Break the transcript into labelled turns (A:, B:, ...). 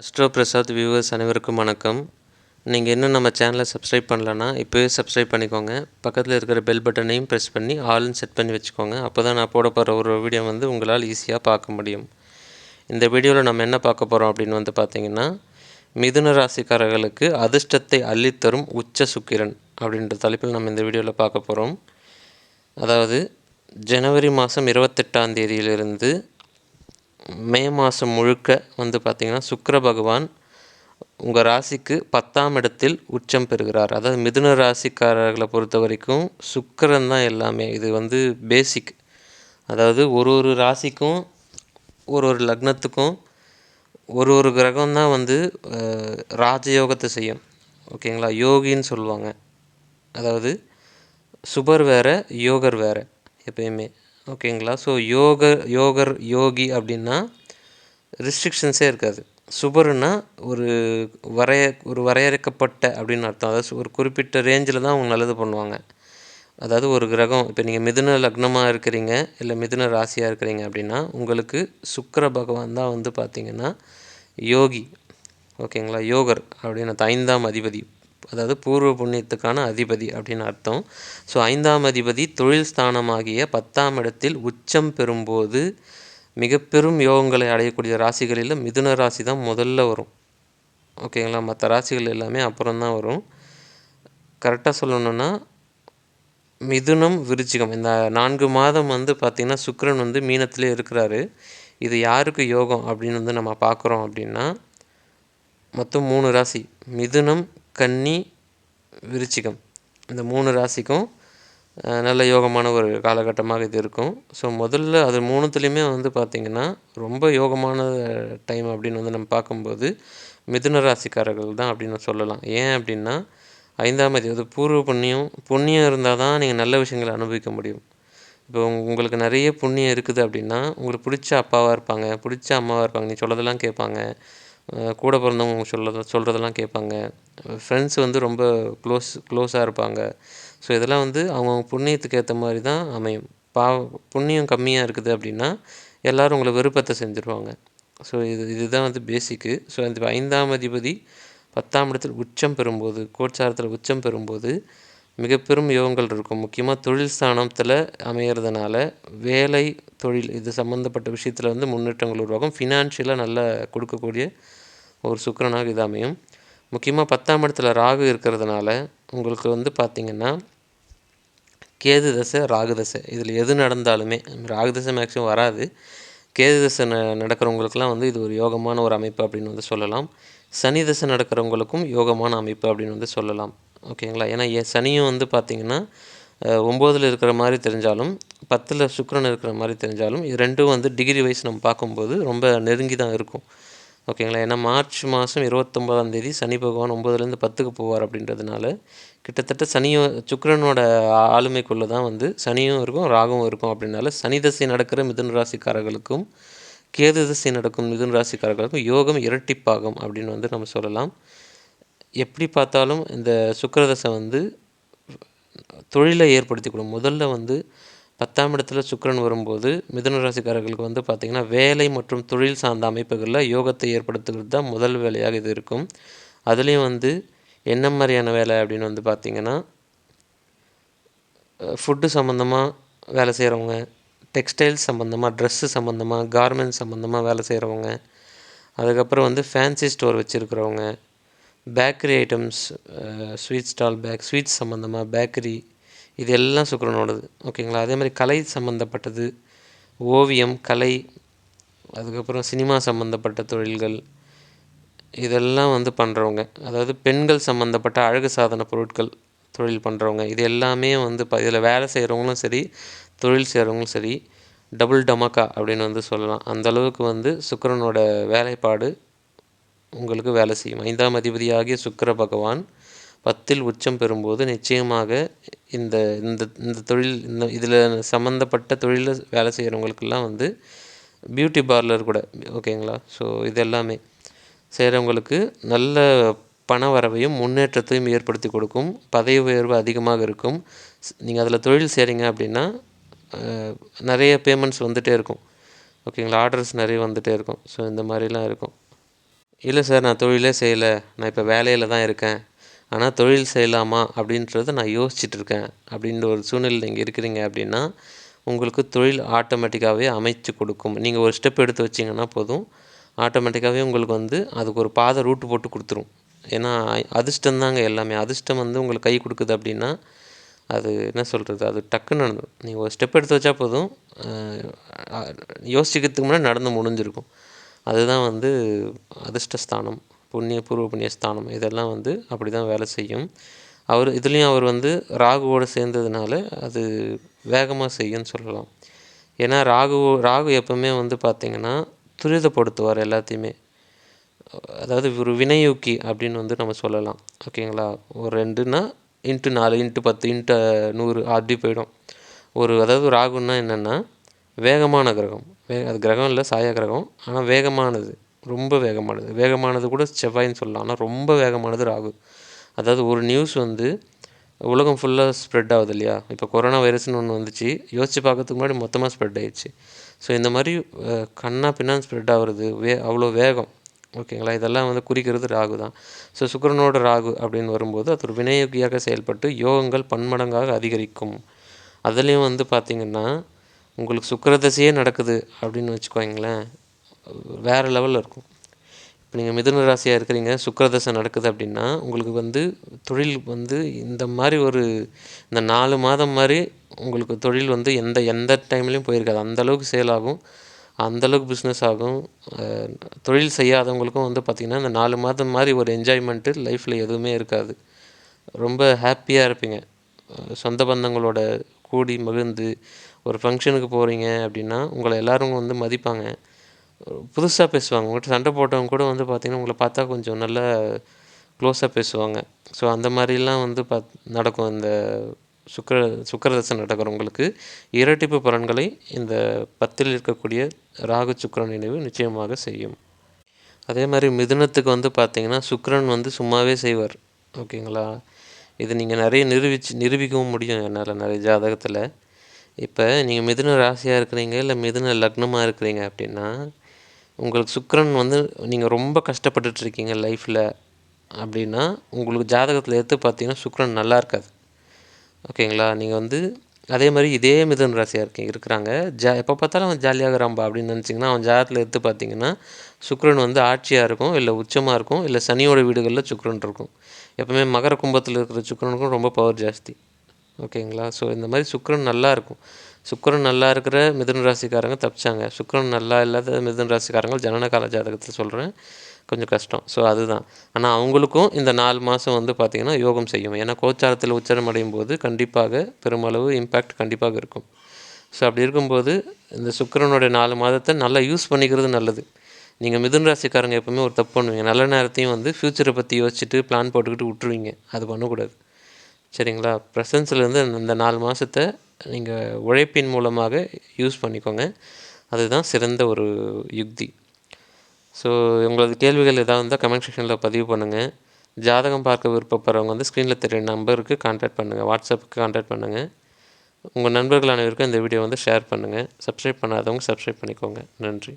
A: Astro Prasad viewers அனைவருக்கும் வணக்கம். நீங்கள் இன்னும் நம்ம சேனலை சப்ஸ்கிரைப் பண்ணலன்னா இப்போவே சப்ஸ்கிரைப் பண்ணிக்கோங்க. பக்கத்தில் இருக்கிற பெல் பட்டனையும் ப்ரெஸ் பண்ணி ஆல்னு செட் பண்ணி வச்சுக்கோங்க. அப்போ தான் நான் போட போகிற ஒரு வீடியோ வந்து உங்களால் ஈஸியாக பார்க்க முடியும். இந்த வீடியோவில் நம்ம என்ன பார்க்க போகிறோம் அப்படின்னு வந்து பார்த்தீங்கன்னா மிதுன ராசிக்காரர்களுக்கு அதிர்ஷ்டத்தை அள்ளித்தரும் உச்ச சுக்கிரன் அப்படின்ற தலைப்பில் நம்ம இந்த வீடியோவில் பார்க்க போகிறோம் அதாவது ஜனவரி மாதம் இருபத்தெட்டாம் தேதியிலிருந்து மே மாதம் முழுக்க வந்து பார்த்திங்கன்னா சுக்கர பகவான் உங்கள் ராசிக்கு பத்தாம் இடத்தில் உச்சம் பெறுகிறார். அதாவது மிதுன ராசிக்காரர்களை பொறுத்த வரைக்கும் சுக்கரன் தான் எல்லாமே. இது வந்து பேசிக் அதாவது ஒரு ஒரு ராசிக்கும் ஒரு ஒரு லக்னத்துக்கும் ஒரு ஒரு கிரகம் தான் வந்து ராஜயோகத்தை செய்யும். ஓகேங்களா? யோகின்னு சொல்லுவாங்க. அதாவது சுபர் வேறு யோகர் வேற எப்பயுமே. ஓகேங்களா? ஸோ யோக யோகர் யோகி அப்படின்னா ரிஸ்ட்ரிக்ஷன்ஸே இருக்காது. சுபருன்னா ஒரு வரைய ஒரு வரையறுக்கப்பட்ட அப்படின்னு அர்த்தம். அதாவது ஒரு குறிப்பிட்ட ரேஞ்சில் தான் அவங்க நல்லது பண்ணுவாங்க. அதாவது ஒரு கிரகம் இப்போ நீங்கள் மிதுன லக்னமாக இருக்கிறீங்க இல்லை மிதுன ராசியாக இருக்கிறீங்க அப்படின்னா உங்களுக்கு சுக்கர பகவான் தான் வந்து பார்த்தீங்கன்னா யோகி. ஓகேங்களா? யோகர் அப்படின்னு ஐந்தாம் அதிபதி. அதாவது பூர்வ புண்ணியத்துக்கான அதிபதி அப்படின்னு அர்த்தம். ஸோ ஐந்தாம் அதிபதி தொழில் ஸ்தானமாகிய பத்தாம் இடத்தில் உச்சம் பெறும்போது மிக பெரும் யோகங்களை அடையக்கூடிய ராசிகளில் மிதுன ராசி தான் முதல்ல வரும். ஓகேங்களா மற்ற ராசிகள் எல்லாமே அப்புறம் தான் வரும். கரெக்டாக சொல்லணுன்னா மிதுனம் விருச்சிகம். இந்த நான்கு மாதம் வந்து பார்த்திங்கன்னா சுக்கிரன் வந்து மீனத்திலே இருக்கிறாரு. இது யாருக்கு யோகம் அப்படின்னு வந்து நம்ம பார்க்குறோம் அப்படின்னா மொத்தம் மூணு ராசி. மிதுனம் கன்னி விருச்சிகம். இந்த மூணு ராசிக்கும் நல்ல யோகமான ஒரு காலகட்டமாக இது இருக்கும். ஸோ முதல்ல அது மூணுத்துலேயுமே வந்து பார்த்திங்கன்னா ரொம்ப யோகமான டைம் அப்படின்னு வந்து நம்ம பார்க்கும்போது மிதுன ராசிக்காரர்கள் தான் அப்படின்னு சொல்லலாம். ஏன் அப்படின்னா ஐந்தாம் தேதி அது பூர்வ புண்ணியம் புண்ணியம் இருந்தால் தான் நீங்கள் நல்ல விஷயங்களை அனுபவிக்க முடியும். இப்போ உங்களுக்கு நிறைய புண்ணியம் இருக்குது அப்படின்னா உங்களுக்கு பிடிச்ச அப்பாவாக இருப்பாங்க பிடிச்ச அம்மாவாக இருப்பாங்க நீ சொல்லதெல்லாம் கேட்பாங்க. கூட பிறந்தவங்க சொல்கிறத சொல்கிறதெல்லாம் கேட்பாங்க. ஃப்ரெண்ட்ஸ் வந்து ரொம்ப க்ளோஸ் க்ளோஸாக இருப்பாங்க. ஸோ இதெல்லாம் வந்து அவங்கவுங்க புண்ணியத்துக்கு ஏற்ற மாதிரி தான் அமையும். பாவம் புண்ணியம் கம்மியாக இருக்குது அப்படின்னா எல்லோரும் உங்களை விருப்பத்தை செஞ்சுருவாங்க. ஸோ இது இதுதான் வந்து பேசிக்கு ஸோ இந்த ஐந்தாம் அதிபதி பத்தாம் இடத்தில் உச்சம் பெறும்போது கோட்சாரத்தில் உச்சம் பெறும்போது மிக பெரும் யோகங்கள் இருக்கும். முக்கியமாக தொழில் ஸ்தானத்தில் அமையிறதுனால வேலை தொழில் இது சம்மந்தப்பட்ட விஷயத்தில் வந்து முன்னேற்றங்கள் உருவாகும். ஃபினான்ஷியலாக நல்லா கொடுக்கக்கூடிய ஒரு சுக்கரனாக இது அமையும். முக்கியமாக பத்தாம் இடத்துல ராகு இருக்கிறதுனால உங்களுக்கு வந்து பார்த்திங்கன்னா கேது தசை ராகு தசை. இதில் எது நடந்தாலுமே ராகு தசை மேக்ஸிமம் வராது. கேது தசை ந நடக்கிறவங்களுக்குலாம் வந்து இது ஒரு யோகமான ஒரு அமைப்பு அப்படின்னு வந்து சொல்லலாம். சனி தசை நடக்கிறவங்களுக்கும் யோகமான அமைப்பு அப்படின்னு வந்து சொல்லலாம். ஓகேங்களா? ஏன்னா சனியும் வந்து பார்த்திங்கன்னா ஒம்போதில் இருக்கிற மாதிரி தெரிஞ்சாலும் பத்தில் சுக்கரன் இருக்கிற மாதிரி தெரிஞ்சாலும் இது ரெண்டும் வந்து டிகிரி வைஸ் நம்ம பார்க்கும்போது ரொம்ப நெருங்கி தான் இருக்கும். ஓகேங்களா? ஏன்னா மார்ச் மாதம் இருபத்தொம்போதாம் தேதி சனி பகவான் ஒம்போதுலேருந்து பத்துக்கு போவார் அப்படின்றதுனால கிட்டத்தட்ட சனியும் சுக்கரனோட ஆளுமைக்குள்ளே தான் வந்து சனியும் இருக்கும் ராகுவும் இருக்கும் அப்படின்னால சனி தசை நடக்கிற மிதுன ராசிக்காரர்களுக்கும் கேது தசை நடக்கும் மிதுன ராசிக்காரர்களுக்கும் யோகம் இரட்டிப்பாகும் அப்படின்னு வந்து நம்ம சொல்லலாம். எப்படி பார்த்தாலும் இந்த சுக்கிரதசை வந்து தொழிலை ஏற்படுத்தி கொடுக்கும் முதல்ல வந்து பத்தாம் இடத்துல சுக்கரன் வரும்போது மிதுன ராசிக்காரர்களுக்கு வந்து பார்த்திங்கன்னா வேலை மற்றும் தொழில் சார்ந்த அமைப்புகளில் யோகத்தை ஏற்படுத்துகிறது தான் முதல் வேலையாக இது இருக்கும். அதுலேயும் வந்து என்ன மாதிரியான வேலை அப்படின்னு வந்து பார்த்திங்கன்னா ஃபுட்டு சம்மந்தமாக வேலை செய்கிறவங்க டெக்ஸ்டைல்ஸ் சம்மந்தமாக ட்ரெஸ்ஸு சம்மந்தமாக கார்மெண்ட்ஸ் சம்மந்தமாக வேலை செய்கிறவங்க அதுக்கப்புறம் வந்து fancy store வச்சுருக்கிறவங்க bakery items sweet stall bake sweets சம்மந்தமாக பேக்கரி இது எல்லாம் சுக்கரனோடது ஓகேங்களா அதே மாதிரி கலை சம்மந்தப்பட்டது ஓவியம் கலை அதுக்கப்புறம் சினிமா சம்மந்தப்பட்ட தொழில்கள் இதெல்லாம் வந்து பண்ணுறவங்க அதாவது பெண்கள் சம்மந்தப்பட்ட அழகு சாதன பொருட்கள் தொழில் பண்ணுறவங்க இது எல்லாமே வந்து ப இதில் வேலை செய்கிறவங்களும் சரி தொழில் செய்கிறவங்களும் சரி டபுள் டமக்கா அப்படின்னு வந்து சொல்லலாம். அந்தளவுக்கு வந்து சுக்கரனோட வேலைப்பாடு உங்களுக்கு வேலை செய்யும். ஐந்தாம் அதிபதியாகிய சுக்கர பகவான் பத்தில் உச்சம் பெறும்போது நிச்சயமாக இந்த இந்த இந்த தொழில் இந்த இதில் சம்மந்தப்பட்ட தொழிலில் வேலை செய்கிறவங்களுக்கெல்லாம் வந்து பியூட்டி பார்லர் கூட ஓகேங்களா ஸோ இது எல்லாமே செய்கிறவங்களுக்கு நல்ல பண வரவையும் முன்னேற்றத்தையும் ஏற்படுத்தி கொடுக்கும். பதவி உயர்வு அதிகமாக இருக்கும். நீங்கள் அதில் தொழில் செய்கிறீங்க அப்படின்னா நிறைய பேமெண்ட்ஸ் வந்துகிட்டே இருக்கும். ஓகேங்களா ஆர்டர்ஸ் நிறைய வந்துகிட்டே இருக்கும். ஸோ இந்த மாதிரிலாம் இருக்கும். இல்லை சார் நான் தொழிலே செய்யலை. நான் இப்போ வேலையில் தான் இருக்கேன். ஆனால் தொழில் செய்யலாமா அப்படின்றத நான் யோசிச்சிட்ருக்கேன் அப்படின்ற ஒரு சூழ்நிலையில் நீங்கள் இருக்கிறீங்க அப்படின்னா உங்களுக்கு தொழில் ஆட்டோமேட்டிக்காகவே அமைச்சு கொடுக்கும். நீங்கள் ஒரு ஸ்டெப் எடுத்து வச்சிங்கன்னா போதும். ஆட்டோமேட்டிக்காகவே உங்களுக்கு வந்து அதுக்கு ஒரு பாதை ரூட்டு போட்டு கொடுத்துரும். ஏன்னா அதிர்ஷ்டம் தாங்க எல்லாமே. அதிர்ஷ்டம் வந்து உங்களுக்கு கை கொடுக்குது அப்படின்னா அது என்ன சொல்கிறது? அது டக்குன்னு நடந்துடும் நீங்கள் ஒரு ஸ்டெப் எடுத்து வச்சா போதும். யோசிக்கிறதுக்கு முன்னாடி நடந்து முடிஞ்சிருக்கும். அதுதான் வந்து அதிர்ஷ்டஸ்தானம் புண்ணிய பூர்வ புண்ணிய ஸ்தானம். இதெல்லாம் வந்து அப்படி தான் வேலை செய்யும். அவர் இதுலேயும் அவர் வந்து ராகுவோடு சேர்ந்ததுனால அது வேகமாக செய்யும்னு சொல்லலாம். ஏன்னா ராகு ராகு எப்பவுமே வந்து பார்த்திங்கன்னா துரிதப்படுத்துவார் எல்லாத்தையுமே. அதாவது ஒரு வினையூக்கி அப்படின்னு வந்து நம்ம சொல்லலாம். ஓகேங்களா? ஒரு ரெண்டுன்னா இன்ட்டு நாலு இன்ட்டு பத்து இன்ட்டு நூறு அப்படி போயிடும். ஒரு அதாவது ராகுன்னா என்னென்னா வேகமான கிரகம். வே அது கிரகம் இல்லை சாயா கிரகம். ஆனால் வேகமானது ரொம்ப வேகமானது. வேகமானது கூட செவ்வாயின்னு சொல்லலாம். ஆனால் ரொம்ப வேகமானது ராகு. அதாவது ஒரு நியூஸ் வந்து உலகம் ஃபுல்லாக ஸ்ப்ரெட் ஆகுது இல்லையா? இப்போ கொரோனா வைரஸ்னு ஒன்று வந்துச்சு. யோசிச்சு பார்க்கறதுக்கு முன்னாடி மொத்தமாக ஸ்ப்ரெட் ஆயிடுச்சு. ஸோ இந்த மாதிரி கண்ணா பின்னான்னு ஸ்ப்ரெட் ஆகுறது வே அவ்வளோ வேகம். ஓகேங்களா இதெல்லாம் வந்து குறிக்கிறது ராகு தான். ஸோ சுக்கரனோட ராகு அப்படின்னு வரும்போது அது ஒரு வினையோகியாக செயல்பட்டு யோகங்கள் பன்மடங்காக அதிகரிக்கும். அதுலேயும் வந்து பார்த்திங்கன்னா உங்களுக்கு சுக்கிரதசையே நடக்குது அப்படின்னு வச்சுக்கோங்களேன் வேறு லெவலில் இருக்கும். இப்போ நீங்கள் மிதுன ராசியாக இருக்கிறீங்க சுக்கிரதசை நடக்குது அப்படின்னா உங்களுக்கு வந்து தொழில் வந்து இந்த மாதிரி ஒரு இந்த நாலு மாதம் மாதிரி உங்களுக்கு தொழில் வந்து எந்த எந்த டைம்லேயும் போயிருக்காது. அந்தளவுக்கு சேல் ஆகும் அந்த அளவுக்கு பிஸ்னஸ் ஆகும். தொழில் செய்யாதவங்களுக்கும் வந்து பார்த்திங்கன்னா இந்த நாலு மாதம் மாதிரி ஒரு என்ஜாய்மெண்ட்டு லைஃப்பில் எதுவுமே இருக்காது. ரொம்ப ஹாப்பியாக இருப்பீங்க. சொந்த பந்தங்களோட கூடி மகிழ்ந்து ஒரு ஃபங்க்ஷனுக்கு போகிறீங்க அப்படின்னா உங்களை எல்லோரும் வந்து மதிப்பாங்க. புதுசாக பேசுவாங்க. உங்கள்கிட்ட சண்டை போட்டவங்க கூட வந்து பார்த்திங்கன்னா உங்களை பார்த்தா கொஞ்சம் நல்ல க்ளோஸாக பேசுவாங்க. ஸோ அந்த மாதிரிலாம் வந்து பாத் நடக்கும். இந்த சுக்கர சுக்கரதசை நடக்கிறவங்களுக்கு இரட்டிப்பு பலன்களை இந்த பத்தில் இருக்கக்கூடிய ராகு சுக்கரன் நினைவு நிச்சயமாக செய்யும். அதே மாதிரி மிதுனத்துக்கு வந்து பார்த்தீங்கன்னா சுக்கரன் வந்து சும்மாவே செய்வார். ஓகேங்களா? இது நீங்கள் நிறைய நிரூபிச்சு நிரூபிக்கவும் முடியும் என்னால் நிறைய ஜாதகத்தில். இப்போ நீங்கள் மிதுன ராசியாக இருக்கிறீங்க இல்லை மிதுன லக்னமாக இருக்கிறீங்க அப்படின்னா உங்களுக்கு சுக்கரன் வந்து நீங்கள் ரொம்ப கஷ்டப்பட்டுட்ருக்கீங்க லைஃப்பில் அப்படின்னா உங்களுக்கு ஜாதகத்தில் எடுத்து பார்த்தீங்கன்னா சுக்கரன் நல்லா இருக்காது. ஓகேங்களா? நீங்கள் வந்து அதே மாதிரி இதே மிதுன ராசியாக இருக்கீங்க இருக்கிறாங்க. ஜா எப்போ பார்த்தாலும் அவன் ஜாலியாக ராம்பா அப்படின்னு நினச்சிங்கன்னா அவன் ஜாதகத்தில் எடுத்து பார்த்தீங்கன்னா சுக்ரன் வந்து ஆட்சியாக இருக்கும் இல்லை உச்சமாக இருக்கும் இல்லை சனியோட வீடுகளில் சுக்ரன் இருக்கும். எப்போவுமே மகர கும்பத்தில் இருக்கிற சுக்ரனுக்கும் ரொம்ப பவர் ஜாஸ்தி. ஓகேங்களா? ஸோ இந்த மாதிரி சுக்கரன் நல்லா இருக்கும். சுக்கரன் நல்லா இருக்கிற மிதுன ராசிக்காரங்க தப்பிச்சாங்க. சுக்கரன் நல்லா இல்லாத மிதுன ராசிக்காரங்க ஜனன கால ஜாதகத்தில் சொல்கிறேன் கொஞ்சம் கஷ்டம். ஸோ அதுதான். ஆனால் அவங்களுக்கும் இந்த நாலு மாதம் வந்து பார்த்திங்கன்னா யோகம் செய்யும். ஏன்னா கோச்சாரத்தில் உச்சரம் அடையும் போது கண்டிப்பாக பெருமளவு இம்பேக்ட் கண்டிப்பாக இருக்கும். ஸோ அப்படி இருக்கும்போது இந்த சுக்கரனுடைய நாலு மாதத்தை நல்லா யூஸ் பண்ணிக்கிறது நல்லது. நீங்கள் மிதுன் ராசிக்காரங்க எப்பவுமே ஒரு தப்பு பண்ணுவீங்க. நல்ல நேரத்தையும் வந்து ஃப்யூச்சரை பற்றி யோசிச்சுட்டு பிளான் போட்டுக்கிட்டு விட்டுருவீங்க. அது பண்ணக்கூடாது. சரிங்களா? ப்ரெசன்ஸ்லேருந்து இந்த நாலு மாதத்தை நீங்கள் உழைப்பின் மூலமாக யூஸ் பண்ணிக்கோங்க. அதுதான் சிறந்த ஒரு யுக்தி. ஸோ உங்களது கேள்விகள் ஏதாவது இருந்தால் கமெண்ட் செக்ஷனில் பதிவு பண்ணுங்கள் ஜாதகம் பார்க்க விருப்பப்படுறவங்க வந்து ஸ்க்ரீனில் தெரிய நம்பருக்கு கான்டாக்ட் பண்ணுங்கள் வாட்ஸ்அப்புக்கு கான்டாக்ட் பண்ணுங்கள் உங்கள் நண்பர்கள் அனைவருக்கும் இந்த வீடியோ வந்து ஷேர் பண்ணுங்கள் சப்ஸ்கிரைப் பண்ணாதவங்க சப்ஸ்கிரைப் பண்ணிக்கோங்க. நன்றி.